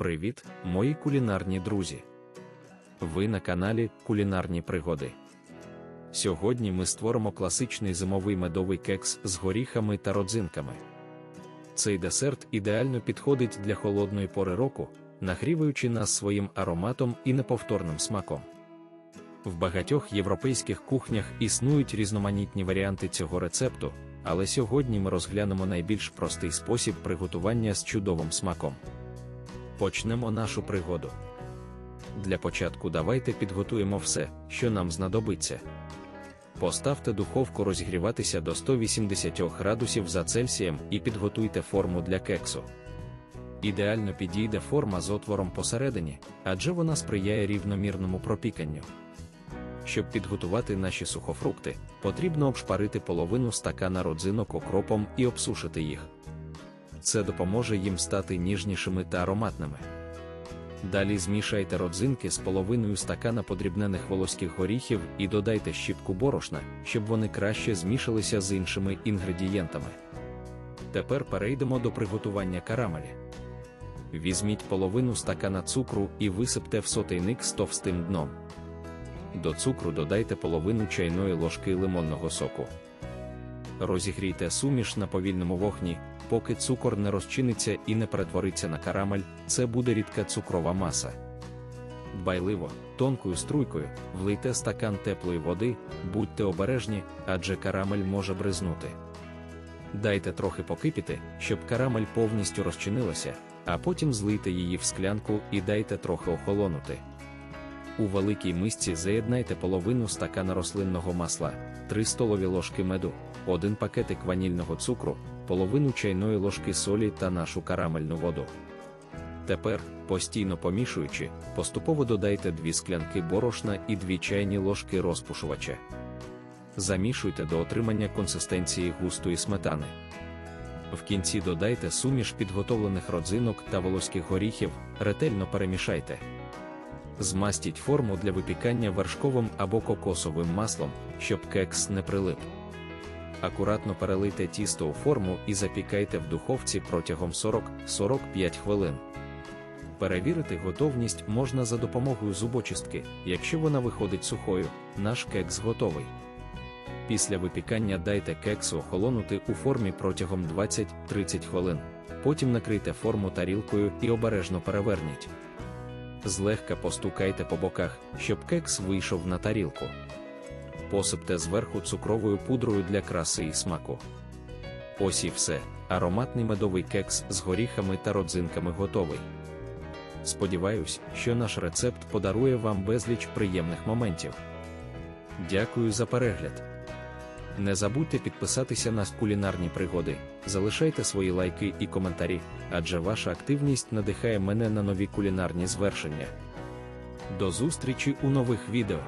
Привіт, мої кулінарні друзі! Ви на каналі Кулінарні Пригоди. Сьогодні ми створимо класичний зимовий медовий кекс з горіхами та родзинками. Цей десерт ідеально підходить для холодної пори року, нагріваючи нас своїм ароматом і неповторним смаком. В багатьох європейських кухнях існують різноманітні варіанти цього рецепту, але сьогодні ми розглянемо найбільш простий спосіб приготування з чудовим смаком. Почнемо нашу пригоду. Для початку давайте підготуємо все, що нам знадобиться. Поставте духовку розігріватися до 180 градусів за Цельсієм і підготуйте форму для кексу. Ідеально підійде форма з отвором посередині, адже вона сприяє рівномірному пропіканню. Щоб підготувати наші сухофрукти, потрібно обшпарити половину стакана родзинок окропом і обсушити їх. Це допоможе їм стати ніжнішими та ароматними. Далі змішайте родзинки з половиною стакана подрібнених волоських горіхів і додайте щіпку борошна, щоб вони краще змішалися з іншими інгредієнтами. Тепер перейдемо до приготування карамелі. Візьміть половину стакана цукру і висипте в сотейник з товстим дном. До цукру додайте половину чайної ложки лимонного соку. Розігрійте суміш на повільному вогні, поки цукор не розчиниться і не перетвориться на карамель, це буде рідка цукрова маса. Дбайливо, тонкою струйкою, влийте стакан теплої води, будьте обережні, адже карамель може бризнути. Дайте трохи покипіти, щоб карамель повністю розчинилася, а потім злийте її в склянку і дайте трохи охолонути. У великій мисці заєднайте половину стакана рослинного масла, 3 столові ложки меду, 1 пакетик ванільного цукру, половину чайної ложки солі та нашу карамельну воду. Тепер, постійно помішуючи, поступово додайте 2 склянки борошна і 2 чайні ложки розпушувача. Замішуйте до отримання консистенції густої сметани. В кінці додайте суміш підготовлених родзинок та волоських горіхів, ретельно перемішайте. Змастіть форму для випікання вершковим або кокосовим маслом, щоб кекс не прилип. Акуратно перелийте тісто у форму і запікайте в духовці протягом 40-45 хвилин. Перевірити готовність можна за допомогою зубочистки, якщо вона виходить сухою, наш кекс готовий. Після випікання дайте кексу охолонути у формі протягом 20-30 хвилин. Потім накрийте форму тарілкою і обережно переверніть. Злегка постукайте по боках, щоб кекс вийшов на тарілку. Посипте зверху цукровою пудрою для краси і смаку. Ось і все. Ароматний медовий кекс з горіхами та родзинками готовий. Сподіваюсь, що наш рецепт подарує вам безліч приємних моментів. Дякую за перегляд. Не забудьте підписатися на кулінарні пригоди, залишайте свої лайки і коментарі, адже ваша активність надихає мене на нові кулінарні звершення. До зустрічі у нових відео!